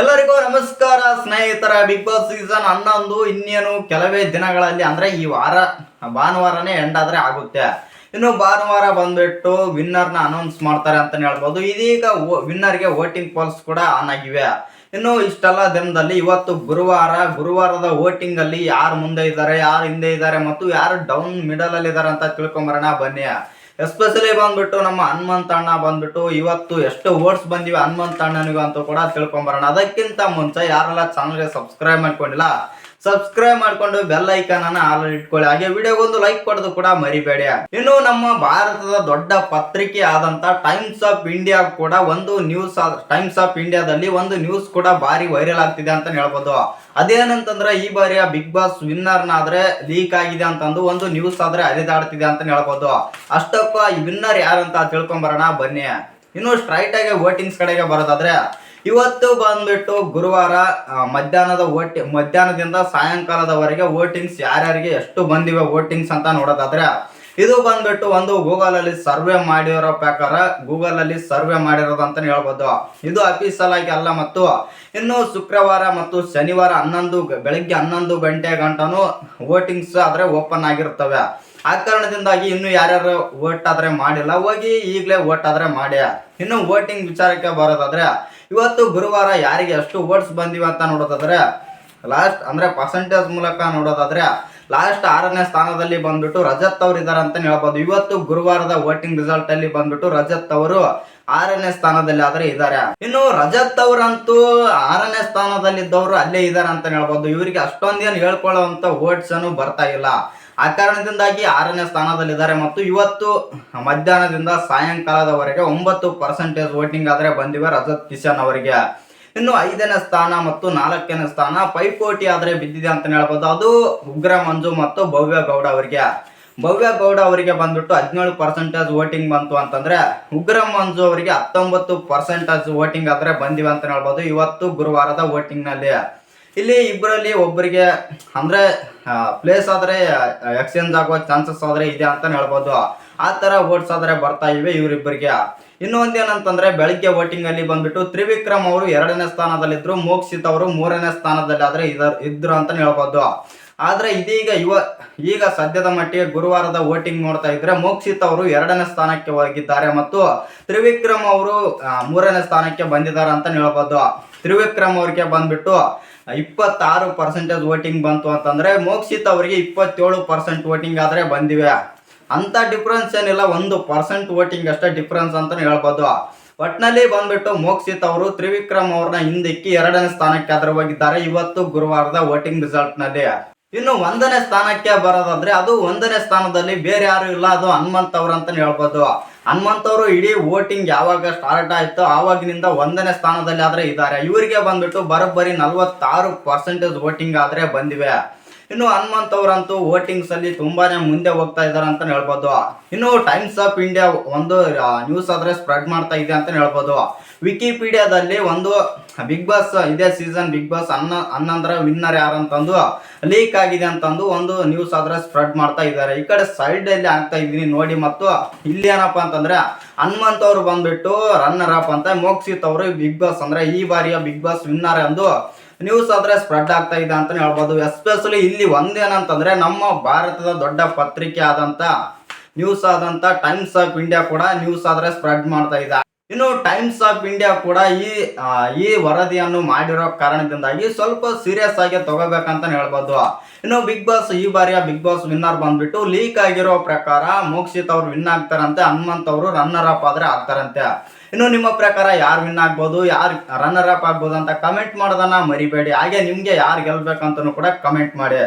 ಎಲ್ಲರಿಗೂ ನಮಸ್ಕಾರ, ಸ್ನೇಹಿತರ. ಬಿಗ್ ಬಾಸ್ ಸೀಸನ್ ಹನ್ನೊಂದು, ಇನ್ನೇನು ಕೆಲವೇ ದಿನಗಳಲ್ಲಿ, ಅಂದ್ರೆ ಈ ವಾರ, ಭಾನುವಾರನೇ ಎಂಡ್ ಆದ್ರೆ ಆಗುತ್ತೆ. ಇನ್ನು ಭಾನುವಾರ ಬಂದ್ಬಿಟ್ಟು ವಿನ್ನರ್ನ ಅನೌನ್ಸ್ ಮಾಡ್ತಾರೆ ಅಂತ ಹೇಳ್ಬೋದು. ಇದೀಗ ವಿನ್ನರ್ಗೆ ವೋಟಿಂಗ್ ಪೋಲ್ಸ್ ಕೂಡ ಆನ್ ಆಗಿವೆ. ಇನ್ನು ಇಷ್ಟೆಲ್ಲ ದಿನದಲ್ಲಿ, ಇವತ್ತು ಗುರುವಾರ, ಗುರುವಾರದ ವೋಟಿಂಗ್ ಅಲ್ಲಿ ಯಾರು ಮುಂದೆ ಇದ್ದಾರೆ, ಯಾರು ಹಿಂದೆ ಇದ್ದಾರೆ ಮತ್ತು ಯಾರು ಡೌನ್ ಮಿಡಲ್ ಅಲ್ಲಿ ಇದ್ದಾರೆ ಅಂತ ತಿಳ್ಕೊಂಬರೋಣ ಬನ್ನಿ. ಎಸ್ಪೆಷಲಿ ಬಂದ್ಬಿಟ್ಟು ನಮ್ಮ ಹನುಮಂತ ಅಣ್ಣ ಬಂದ್ಬಿಟ್ಟು ಇವತ್ತು ಎಷ್ಟು ಓಟ್ಸ್ ಬಂದಿವೆ ಹನುಮಂತ ಅಣ್ಣನಿಗೂ ಅಂತ ಕೂಡ ತಿಳ್ಕೊಂಬರೋಣ. ಅದಕ್ಕಿಂತ ಮುಂಚೆ ಯಾರೆಲ್ಲ ಚಾನಲ್ಗೆ ಸಬ್ಸ್ಕ್ರೈಬ್ ಮಾಡ್ಕೊಂಡಿಲ್ಲ ಸಬ್ಸ್ಕ್ರೈಬ್ ಮಾಡ್ಕೊಂಡು ಬೆಲ್ ಐಕಾನ್ ಅನ್ನ ಆಲ್ರೆಡಿ ಇಟ್ಕೊಳ್ಳಿ. ಹಾಗೆ ವಿಡಿಯೋಗೊಂದು ಲೈಕ್ ಕೊಡೋದು ಕೂಡ ಮರಿಬೇಡಿ. ಇನ್ನು ನಮ್ಮ ಭಾರತದ ದೊಡ್ಡ ಪತ್ರಿಕೆ ಆದಂತ ಟೈಮ್ಸ್ ಆಫ್ ಇಂಡಿಯಾ ಕೂಡ ಒಂದು ನ್ಯೂಸ್ ಟೈಮ್ಸ್ ಆಫ್ ಇಂಡಿಯಾದಲ್ಲಿ ಒಂದು ನ್ಯೂಸ್ ಕೂಡ ಭಾರಿ ವೈರಲ್ ಆಗ್ತಿದೆ ಅಂತ ಹೇಳ್ಬೋದು. ಅದೇನಂತಂದ್ರೆ ಈ ಬಾರಿಯ ಬಿಗ್ ಬಾಸ್ ವಿನ್ನರ್ನ ಆದ್ರೆ ಲೀಕ್ ಆಗಿದೆ ಅಂತಂದು ಒಂದು ನ್ಯೂಸ್ ಆದ್ರೆ ಹರಿದಾಡ್ತಿದೆ ಅಂತ ಹೇಳ್ಬೋದು. ಅಷ್ಟಪ್ಪ ಈ ವಿನ್ನರ್ ಯಾರಂತ ತಿಳ್ಕೊಂಬರೋಣ, ಬನ್ನಿ. ಇನ್ನು ಸ್ಟ್ರೈಟ್ ಆಗಿ ವೋಟಿಂಗ್ಸ್ ಕಡೆಗೆ ಬರೋದಾದ್ರೆ, ಇವತ್ತು ಬಂದ್ಬಿಟ್ಟು ಗುರುವಾರ ಮಧ್ಯಾಹ್ನದ ಓಟಿ ಮಧ್ಯಾಹ್ನದಿಂದ ಸಾಯಂಕಾಲದವರೆಗೆ ವೋಟಿಂಗ್ಸ್ ಯಾರ್ಯಾರಿಗೆ ಎಷ್ಟು ಬಂದಿವೆ ವೋಟಿಂಗ್ಸ್ ಅಂತ ನೋಡೋದಾದ್ರೆ ಇದು ಬಂದ್ಬಿಟ್ಟು ಒಂದು ಗೂಗಲ್ ಅಲ್ಲಿ ಸರ್ವೆ ಮಾಡಿರೋ ಪ್ರಕಾರ ಗೂಗಲ್ ಅಲ್ಲಿ ಸರ್ವೆ ಮಾಡಿರೋದು ಅಂತಾನೆ ಹೇಳ್ಬೋದು. ಇದು ಅಫೀಸಲ್ ಆಗಿ ಅಲ್ಲ ಮತ್ತು ಇನ್ನು ಶುಕ್ರವಾರ ಮತ್ತು ಶನಿವಾರ ಹನ್ನೊಂದು ಬೆಳಗ್ಗೆ ಹನ್ನೊಂದು ಗಂಟೆ ಗಂಟನು ವೋಟಿಂಗ್ಸ್ ಆದ್ರೆ ಓಪನ್ ಆಗಿರ್ತವೆ. ಆ ಕಾರಣದಿಂದಾಗಿ ಇನ್ನು ಯಾರ್ಯಾರು ವೋಟ್ ಆದ್ರೆ ಮಾಡಿಲ್ಲ, ಹೋಗಿ ಈಗಲೇ ವೋಟ್ ಆದ್ರೆ ಮಾಡಿ. ಇನ್ನು ವೋಟಿಂಗ್ ವಿಚಾರಕ್ಕೆ ಬರೋದಾದ್ರೆ, ಇವತ್ತು ಗುರುವಾರ ಯಾರಿಗೆ ಎಷ್ಟು ವೋಟ್ಸ್ ಬಂದಿವೆ ಅಂತ ನೋಡೋದಾದ್ರೆ ಲಾಸ್ಟ್ ಅಂದ್ರೆ ಪರ್ಸೆಂಟೇಜ್ ಮೂಲಕ ನೋಡೋದಾದ್ರೆ ಲಾಸ್ಟ್ ಆರನೇ ಸ್ಥಾನದಲ್ಲಿ ಬಂದ್ಬಿಟ್ಟು ರಜತ್ ಅವರು ಇದ್ದಾರೆ ಅಂತ ಹೇಳ್ಬೋದು. ಇವತ್ತು ಗುರುವಾರದ ವೋಟಿಂಗ್ ರಿಸಲ್ಟ್ ಅಲ್ಲಿ ಬಂದ್ಬಿಟ್ಟು ರಜತ್ ಅವರು ಆರನೇ ಸ್ಥಾನದಲ್ಲಿ ಆದ್ರೆ ಇದ್ದಾರೆ ಇನ್ನು ರಜತ್ ಅವರಂತೂ ಆರನೇ ಸ್ಥಾನದಲ್ಲಿದ್ದವರು ಅಲ್ಲೇ ಇದ್ದಾರೆ ಅಂತ ಹೇಳ್ಬೋದು. ಇವರಿಗೆ ಅಷ್ಟೊಂದೇನು ಹೇಳ್ಕೊಳ್ಳುವಂತ ವೋಟ್ಸ್ ಅನ್ನು ಬರ್ತಾ ಇಲ್ಲ. ಆ ಕಾರಣದಿಂದಾಗಿ ಆರನೇ ಸ್ಥಾನದಲ್ಲಿದ್ದಾರೆ ಮತ್ತು ಇವತ್ತು ಮಧ್ಯಾಹ್ನದಿಂದ ಸಾಯಂಕಾಲದವರೆಗೆ ಒಂಬತ್ತು ಪರ್ಸೆಂಟೇಜ್ ವೋಟಿಂಗ್ ಆದ್ರೆ ಬಂದಿವೆ ರಜತ್ ಕಿಶನ್ ಅವರಿಗೆ. ಇನ್ನು ಐದನೇ ಸ್ಥಾನ ಮತ್ತು ನಾಲ್ಕನೇ ಸ್ಥಾನ ಪೈಪೋಟಿ ಆದರೆ ಬಿದ್ದಿದೆ ಅಂತ ಹೇಳ್ಬೋದು. ಅದು ಉಗ್ರ ಮಂಜು ಮತ್ತು ಭವ್ಯ ಗೌಡ ಅವರಿಗೆ. ಭವ್ಯ ಗೌಡ ಅವರಿಗೆ ಬಂದ್ಬಿಟ್ಟು ಹದಿನೇಳು ಪರ್ಸೆಂಟೇಜ್ ವೋಟಿಂಗ್ ಬಂತು ಅಂತಂದ್ರೆ ಉಗ್ರ ಮಂಜು ಅವರಿಗೆ ಹತ್ತೊಂಬತ್ತು ಪರ್ಸೆಂಟೇಜ್ ವೋಟಿಂಗ್ ಆದ್ರೆ ಬಂದಿವೆ ಅಂತ ಹೇಳ್ಬೋದು ಇವತ್ತು ಗುರುವಾರದ ವೋಟಿಂಗ್ನಲ್ಲಿ. ಇಲ್ಲಿ ಇಬ್ಬರಲ್ಲಿ ಒಬ್ಬರಿಗೆ ಅಂದ್ರೆ ಪ್ಲೇಸ್ ಆದ್ರೆ ಎಕ್ಸ್ಚೇಂಜ್ ಆಗೋ ಚಾನ್ಸಸ್ ಆದ್ರೆ ಇದೆ ಅಂತ ಹೇಳ್ಬೋದು. ಆ ತರ ವೋಟ್ಸ್ ಆದ್ರೆ ಬರ್ತಾ ಇವೆ ಇವರಿಬ್ಬರಿಗೆ. ಇನ್ನು ಒಂದೇನಂತಂದ್ರೆ ಬೆಳಗ್ಗೆ ವೋಟಿಂಗ್ ಅಲ್ಲಿ ಬಂದ್ಬಿಟ್ಟು ತ್ರಿವಿಕ್ರಮ್ ಅವರು ಎರಡನೇ ಸ್ಥಾನದಲ್ಲಿದ್ರು, ಮೋಕ್ಷಿತ್ ಅವರು ಮೂರನೇ ಸ್ಥಾನದಲ್ಲಿ ಆದ್ರೆ ಇದ- ಇದ್ರು ಅಂತ ಹೇಳ್ಬೋದು. ಆದ್ರೆ ಇದೀಗ ಯುವ, ಈಗ ಸದ್ಯದ ಮಟ್ಟಿಗೆ ಗುರುವಾರದ ವೋಟಿಂಗ್ ನೋಡ್ತಾ ಇದ್ರೆ ಮೋಕ್ಷಿತ್ ಅವರು ಎರಡನೇ ಸ್ಥಾನಕ್ಕೆ ಹೋಗಿದ್ದಾರೆ ಮತ್ತು ತ್ರಿವಿಕ್ರಮ್ ಅವರು ಮೂರನೇ ಸ್ಥಾನಕ್ಕೆ ಬಂದಿದ್ದಾರೆ ಅಂತ ಹೇಳ್ಬೋದು. ತ್ರಿವಿಕ್ರಮ್ ಅವರಿಗೆ ಬಂದ್ಬಿಟ್ಟು ಇಪ್ಪತ್ತಾರು ಪರ್ಸೆಂಟೇಜ್ ವೋಟಿಂಗ್ ಬಂತು ಅಂತಂದ್ರೆ ಮೋಕ್ಷಿತ್ ಅವರಿಗೆ ಇಪ್ಪತ್ತೇಳು ಪರ್ಸೆಂಟ್ ವೋಟಿಂಗ್ ಆದ್ರೆ ಬಂದಿವೆ. ಅಂತ ಡಿಫ್ರೆನ್ಸ್ ಏನಿಲ್ಲ, ಒಂದು ಪರ್ಸೆಂಟ್ ವೋಟಿಂಗ್ ಅಷ್ಟೇ ಡಿಫ್ರೆನ್ಸ್ ಅಂತ ಹೇಳ್ಬೋದು. ಒಟ್ನಲ್ಲಿ ಬಂದ್ಬಿಟ್ಟು ಮೋಕ್ಷಿತ್ ಅವರು ತ್ರಿವಿಕ್ರಮ್ ಅವ್ರನ್ನ ಹಿಂದಿಕ್ಕಿ ಎರಡನೇ ಸ್ಥಾನಕ್ಕೆ ಆದ್ರೆ ಹೋಗಿದ್ದಾರೆ ಇವತ್ತು ಗುರುವಾರದ ವೋಟಿಂಗ್ ರಿಸಲ್ಟ್ನಲ್ಲಿ. ಇನ್ನು ಒಂದನೇ ಸ್ಥಾನಕ್ಕೆ ಬರೋದಾದ್ರೆ ಅದು ಒಂದನೇ ಸ್ಥಾನದಲ್ಲಿ ಬೇರೆ ಯಾರು ಇಲ್ಲ, ಅದು ಹನುಮಂತ್ ಅವ್ರು ಅಂತ ಹೇಳ್ಬೋದು. ಹನುಮಂತ್ ಅವರು ಇಡೀ ವೋಟಿಂಗ್ ಯಾವಾಗ ಸ್ಟಾರ್ಟ್ ಆಯ್ತು ಆವಾಗಿನಿಂದ ಒಂದನೇ ಸ್ಥಾನದಲ್ಲಿ ಆದ್ರೆ ಇದ್ದಾರೆ. ಇವರಿಗೆ ಬಂದ್ಬಿಟ್ಟು ಬರೋಬ್ಬರಿ ನಲ್ವತ್ತಾರು ಪರ್ಸೆಂಟೇಜ್ ವೋಟಿಂಗ್ ಆದ್ರೆ ಬಂದಿವೆ. ಇನ್ನು ಹನುಮಂತ್ ಅವರಂತೂ ವೋಟಿಂಗ್ಸ್ ಅಲ್ಲಿ ತುಂಬಾನೇ ಮುಂದೆ ಹೋಗ್ತಾ ಇದಾರೆ ಅಂತ ಹೇಳ್ಬೋದು. ಇನ್ನು ಟೈಮ್ಸ್ ಆಫ್ ಇಂಡಿಯಾ ಒಂದು ನ್ಯೂಸ್ ಆದ್ರೆ ಸ್ಪ್ರೆಡ್ ಮಾಡ್ತಾ ಇದೆ ಅಂತ ಹೇಳ್ಬೋದು. ವಿಕಿಪೀಡಿಯಾದಲ್ಲಿ ಒಂದು ಬಿಗ್ ಬಾಸ್ ಇದೇ ಸೀಸನ್ ಬಿಗ್ ಬಾಸ್ ಅನ್ನ ಹನ್ನೊಂದರ ವಿನ್ನರ್ ಯಾರಂತಂದು ಲೀಕ್ ಆಗಿದೆ ಅಂತಂದು ಒಂದು ನ್ಯೂಸ್ ಆದ್ರೆ ಸ್ಪ್ರೆಡ್ ಮಾಡ್ತಾ ಇದ್ದಾರೆ ಈ ಕಡೆ ಸೈಡ್ ಅಲ್ಲಿ ಆಗ್ತಾ ಇದೀನಿ ನೋಡಿ ಮತ್ತು ಇಲ್ಲಿ ಏನಪ್ಪ ಅಂತಂದ್ರೆ ಹನುಮಂತ್ ಅವರು ಬಂದ್ಬಿಟ್ಟು ರನ್ನರ್ ಅಪ್ ಅಂತ, ಮೋಕ್ಷಿತ್ ಅವರು ಬಿಗ್ ಬಾಸ್ ಅಂದ್ರೆ ಈ ಬಾರಿಯ ಬಿಗ್ ಬಾಸ್ ವಿನ್ನರ್ ಎಂದು ನ್ಯೂಸ್ ಆದ್ರೆ ಸ್ಪ್ರೆಡ್ ಆಗ್ತಾ ಇದೆ ಅಂತ ಹೇಳ್ಬೋದು. ಎಸ್ಪೆಷಲಿ ಇಲ್ಲಿ ಒಂದೇನಂತಂದ್ರೆ ನಮ್ಮ ಭಾರತದ ದೊಡ್ಡ ಪತ್ರಿಕೆ ಆದಂತ ನ್ಯೂಸ್ ಆದಂತ ಟೈಮ್ಸ್ ಆಫ್ ಇಂಡಿಯಾ ಕೂಡ ನ್ಯೂಸ್ ಆದ್ರೆ ಸ್ಪ್ರೆಡ್ ಮಾಡ್ತಾ ಇದೆ. ಇನ್ನು ಟೈಮ್ಸ್ ಆಫ್ ಇಂಡಿಯಾ ಕೂಡ ಈ ಈ ವರದಿಯನ್ನು ಮಾಡಿರೋ ಕಾರಣದಿಂದಾಗಿ ಸ್ವಲ್ಪ ಸೀರಿಯಸ್ ಆಗಿ ತಗೋಬೇಕಂತ ಹೇಳ್ಬೋದು. ಇನ್ನು ಬಿಗ್ ಬಾಸ್ ಈ ಬಾರಿಯ ಬಿಗ್ ಬಾಸ್ ವಿನ್ನರ್ ಬಂದ್ಬಿಟ್ಟು ಲೀಕ್ ಆಗಿರೋ ಪ್ರಕಾರ ಮೋಕ್ಷಿತ್ ಅವ್ರು ವಿನ್ ಆಗ್ತಾರಂತೆ, ಹನುಮಂತ್ ಅವರು ರನ್ನರ್ ಅಪ್ ಆದ್ರೆ ಆಗ್ತಾರಂತೆ. ಇನ್ನು ನಿಮ್ಮ ಪ್ರಕಾರ ಯಾರು ವಿನ್ ಆಗ್ಬೋದು, ಯಾರು ರನ್ನರ್ ಅಪ್ ಆಗ್ಬೋದು ಅಂತ ಕಮೆಂಟ್ ಮಾಡೋದನ್ನ ಮರಿಬೇಡಿ. ಹಾಗೆ ನಿಮ್ಗೆ ಯಾರು ಗೆಲ್ಬೇಕಂತನೂ ಕೂಡ ಕಮೆಂಟ್ ಮಾಡಿ.